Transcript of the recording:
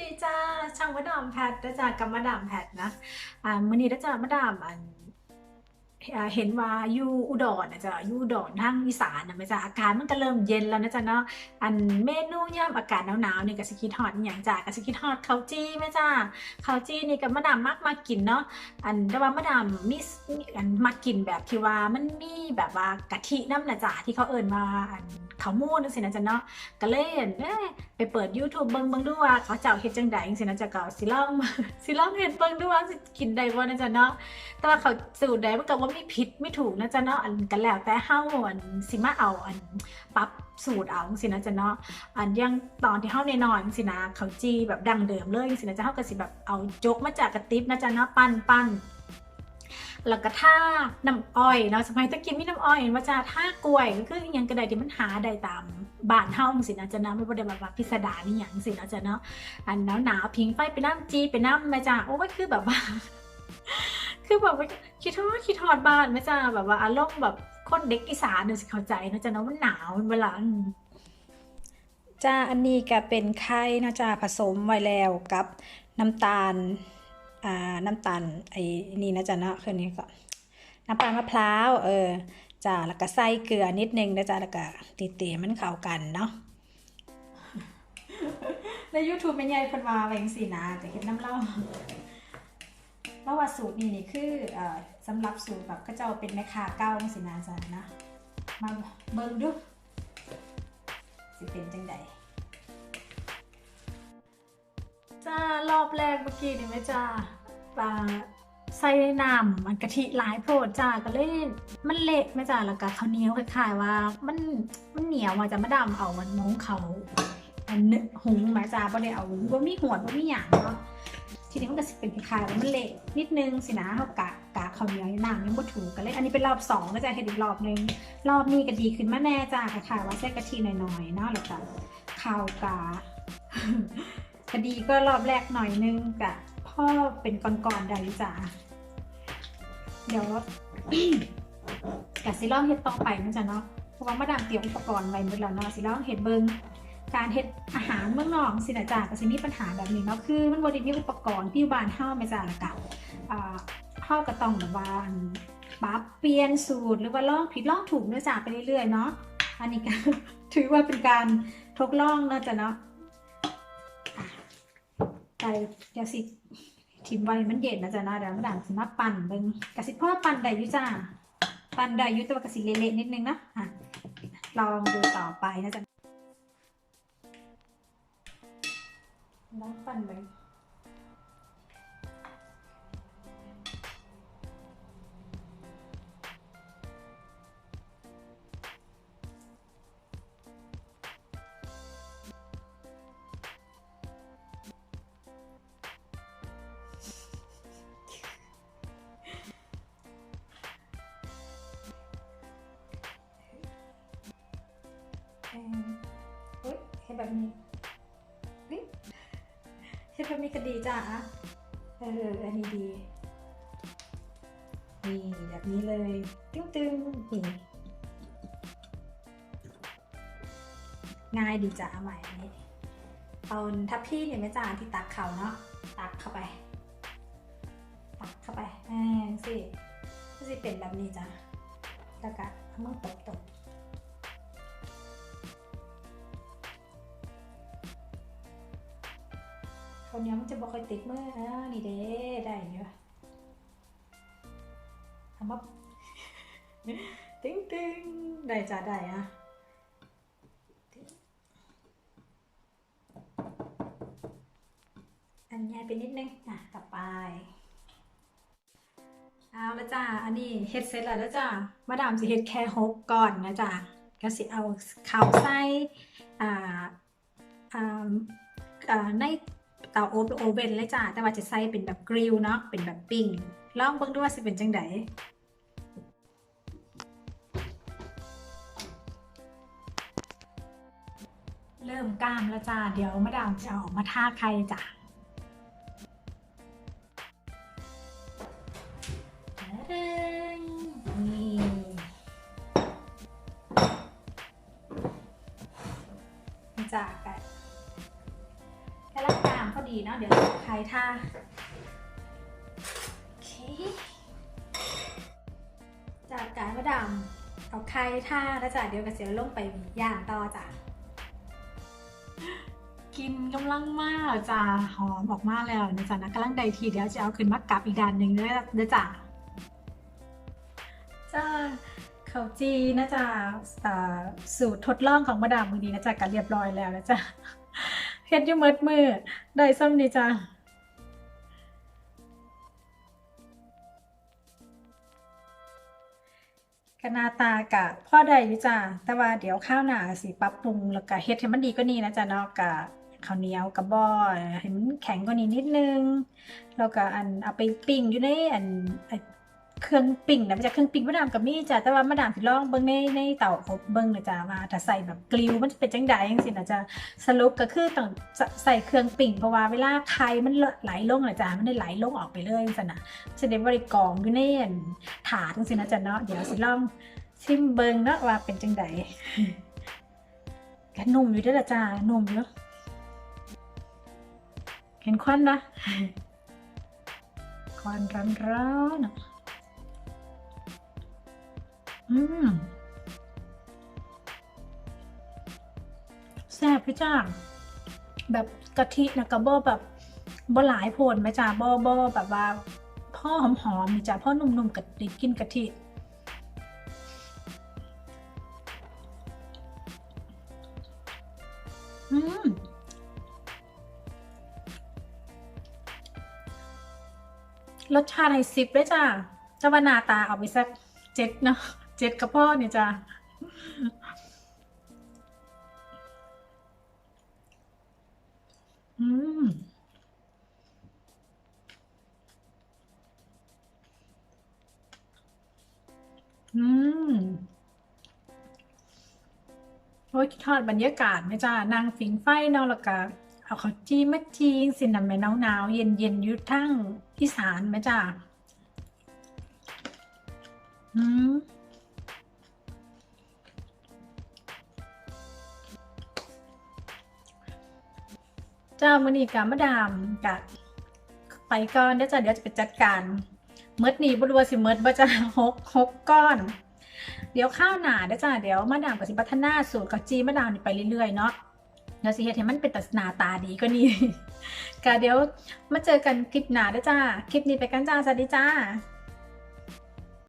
ดีจ้าช่างมาดามแพทนะจ้ากับมาดามแพทนะอ่ามื้อนี้นะจ้ามาดามอันเห็นว่าอยู่อุดรนะจ้ะอยู่อุดรทางอีสานนะแม่จ้าอากาศมันก็เริ่มเย็นแล้วนะจ้ะเนาะอันเมนูยามอากาศหนาวๆนี่ก็สิคิดฮอดอย่างจ้าก็สิคิดฮอดข้าวจี้แม่จ้าข้าวจี้นี่ก็มาดามมักมากินเนาะอันแต่ว่ามาดามมีมีอันมากินแบบที่ว่ามันมีแบบว่ากะทิน้ำนะจ้าที่เขาเอิ้นว่าอัน ข้าวมูนจังซี่นะจ้ะเนาะก็เลยเห็นไปเปิด YouTube เบิ่งเบิ่งดูว่าเขาเจ้าเฮ็ดจังไดจังซี่นะจ๊ะก็สิลองสิลองเฮ็ดเบิ่งดูว่าสิกินได้บ่นะจ๊ะเนาะแต่ว่าเขาสูตรใดมันก็บ่มีผิดไม่ถูกนะจ๊ะเนาะอันก็แล้วแต่เฮาอันสิมาเอาอันปรับสูตรเอาจังซี่นะจ๊ะเนาะอันยังตอนที่เฮาน้อยๆจังซี่นะเขาจีแบบดังเดิมเลยจังซี่นะจ๊ะเฮาก็สิแบบเอาจกมาจากกระติบนะจ๊ะเนาะปั้นปั้น แล้วก็ท่าน้ำอ้อยเนาะสมัยตะกี้มีน้ำอ้อยว่าจะท่ากล้วยก็คือยังก็ไดที่มันหาได้ตามบ้านเฮาจังสินะจ๊ะนะไม่บ่ได้แบบว่าพิสดารนี่หยังสินะจ๊ะเนาะอันหนาวหนาวๆพิงไฟไปน้ำจีไปน้ำม่จ้าโอ้ยคือแบบว่า คือแบบว่าคิดทอดคิดทอดบ้านม่จ้าแบบว่าอารมณ์แบบคนเด็กอีสานเนี่ยสิเข้าใจนะจ๊ะเนาะมันหนาวเวลาจ้าอันนี้ก็เป็นไข่นะจ้าผสมไว้แล้วกับน้ำตาล น้ำตาลไอ้นี่นะจ้าเนาะคือนี้ก็น้ำตาลมะพร้าวเออจ้าแล้วก็ใส่เกลือนิดนึงนะจ้าแล้วก็ตีๆให้มันเข้ากันเนาะใน YouTube แม่ใหญ่พิ่นวาไว้จังซี่นะจะเฮ็ดน้ำเล่าเพราว่าสูตรนี้นี่คือเออสำหรับสูตรแบบเขาเจ้าเป็นแม่ค้าเก่าจังซี่นะจ๊ะนะ มาเบิ่งดูสิเป็นจังได จ้ารอบแรกเมื่อกี้นี่แม่จ้าปลาใส่น้ำมันกะทิหลายโพดจ้าก็เลยมันเละแม่จ้าแล้วก็ข้าวเหนียวคล้ายๆว่า มันมันเหนียวมาจะมาดำเอามันมงเขาอันนึหุงมาจ้าบ่ได้เอาบ่ามีหัวบ่มีหยางเนาะทีนี้มันก็สิเป็นคล้ายๆว่ามันเละนิดนึงสินะเฮากะกะข้าวเหนียวน้ำยังบ่ถูกกันเลย อันนี้เป็นรอบสองก็จะเฮ็ดอีกรอบนึงรอบนี้ก็ดีขึ้นมาแน่จ้าคล้ายๆว่าใส่กะทิหน่อยๆเนาะแล้วก็ข้าวก คดีก็รอบแรกหน่อยนึงกะพ่อเป็นก่อนๆได้จ้าเดี๋ยวกะสิลองเฮ็ดต่อไปนะจ๊ะเนาะเพราะว่ามาดามเตรียมอุปกรณ์ไว้หมดแล้วเนาะสิลองเฮ็ดเบิงการเฮ็ดอาหารเมืองนอกสินะจ๊ะก็สิมีปัญหาแบบนี้เนาะคือมันบ่ได้มีอุปกรณ์ที่บ้านเฮาแม่จ้าละกะอ่าเฮาก็ต้องแบบว่าปรับเปลี่ยนสูตรหรือว่าลองผิดลองถูกเนาะจ้ะไปเรื่อยๆเนาะอันนี้ก็ถือว่าเป็นการทดลองเนาะจ้ะเนาะ ไก่เดี๋ยวสิทิมไว้มันเย็นนะจ๊ะนะเดี๋ยวมาดามสิมาปั่นเบิ้งกะสิพ่อปั่นได้ยุจ้า ปั่นได้ยุแต่ว่ากะสิเละๆนิดนึงนะอะลองดูต่อไปนะจ๊ะน้องปั่นไป แบบนี้เฮ้ยเห็นแบบนี้ก็ดีจ้ะเอออันนี้ดี นี่แบบนี้เลย ตึ้งตึงๆนี่ง่ายดีจ้ะใหม่อันนี้เอาทัพพี่เนี่ยไหมจ้าที่ตักเขาเนาะตักเข้าไป ตักเข้าไปแอ่สิก็สิเป็นแบบนี้จ้ะแล้วก็เอามือตบต คราวนี้มันจะบอกค่อยติดมืออ่านี่เด้ได้เยอะทำมาติ้งติ้งได้จ้ะได้อะอันใหญ่ไปนิดนึงอะต่อไป เอาละจ้าอันนี้เฮ็ดเสร็จแล้วจ้ามาดามสิเฮ็ดแค่หกก่อนนะจ้าก็สิเอาข้าวใส่อ่าอ่าอ่าใน เตาอบหรือโอเว่นเลยจ้า แต่ว่าจะใส่เป็นแบบกริลเนาะ เป็นแบบปิ้ง ลองเบิ่งดูว่าสิเป็นจังไดเริ่มกล้ามแล้วจ้า เดี๋ยวมาดามจะออกมาท่าใครจ้ะ ดีเนาะเดี๋ยวไข่ท่าโอเคจากการมาดามเอาไข่ท่าแล้วจ้ะเดี๋ยวกระเสียวลงไปย่างต่อจ้ะกินกำลังมากจ้าหอมออกมากแล้วนะจ๊ะนะกำลังใดทีเดียวจะเอาขึ้นมากลับอีกด้านหนึ่งด้อเด้อจ้าจ้าเขาวจีนะจ๊ะสูตรทดลองของมาดามมือนี้นะจ๊ะกันเรียบร้อยแล้วนะจ๊ะ เฮ็ดอยู่มิดมือได้ซ้ำนี่จ้ะกหนาตากะพ่อได้อยู่จ้ะแต่ว่าเดี๋ยวข้าวหนาสิปรับปรุงแล้วก็เฮ็ดให้มันดีกว่านี้นะจ๊ะเนาะกะข้าวเหนียวกับบอให้มันแข็งกว่านี้นิดนึง แล้วก็อันเอาไปปิ้งอยู่ในอัน เครื่องปิ้งนะมันจะเครื่องปิ้งมะดามกับมี่จ้ะแต่ว่ามาดามสิลองเบิ่งในในเตาอบเบิ่งนะจ้ะว่าถ้าใส่แบบกลิวมันจะเป็นจังไดจังซี่นะจ้ะสรุปก็คือต้องใส่เครื่องปิ้งเพราะว่าเวลาไข่มันไหลลงนะจ้ะมันได้ไหลลงออกไปเลยจังนะจะได้บ่ได้กองอยู่ในอันถาดจังซี่นะจ้ะเนาะเดี๋ยวสิลองชิมเบิ่งเนาะว่าเป็นจังไดก็นุ่มอยู่เด้อล่ะจ้ะนุ่มอยู่เห็นควันนะควันร้อนๆ อืมแซ่บพี่จ้าแบบกะทินะกะบ่แบบบ่หลายโพนไหมจ้าบ่บ่แบบว่า พ่อหอมๆนี่จ้าพ่อนุ่มๆกะติกินกะทิอืมรสชาติให้สิบเลยจ้าเจ้าว่านาตาเอาไปสักเจ็ดเนาะ เจ็ดกระเพาะเนี่ยจ้าอืมอืมโอ้ยทอดบรรยากาศไหมจ้านางฟิงไฟนาะแล้วก็เอาข้าวจีมาจีงสินะแม่หนาวๆเย็นๆอยู่ทั้งอีสานไหมจ้าอืม จ้ามือนีกะมาดามกะไปก่อนเดี๋ยวจะเดี๋ยวจะไปจัดการเมิดนี้บ่รู้ว่าสิเมิดบ่จ้าหกหกก้อน เดี๋ยวข้าวหนาเด้อจ้าเดี๋ยวมาดามกับสิพัฒนาสูตรกับจีมาดามนี่ไปเรื่อยๆเนาะเดี๋ยวสิเฮ็ดให้มันเป็นตัหนาตาดีก็นี่ก็เดี๋ยวมาเจอกันคลิปหนาเด้อจ้า คลิปนี้ไปกันจ้า สวัสดีจ้า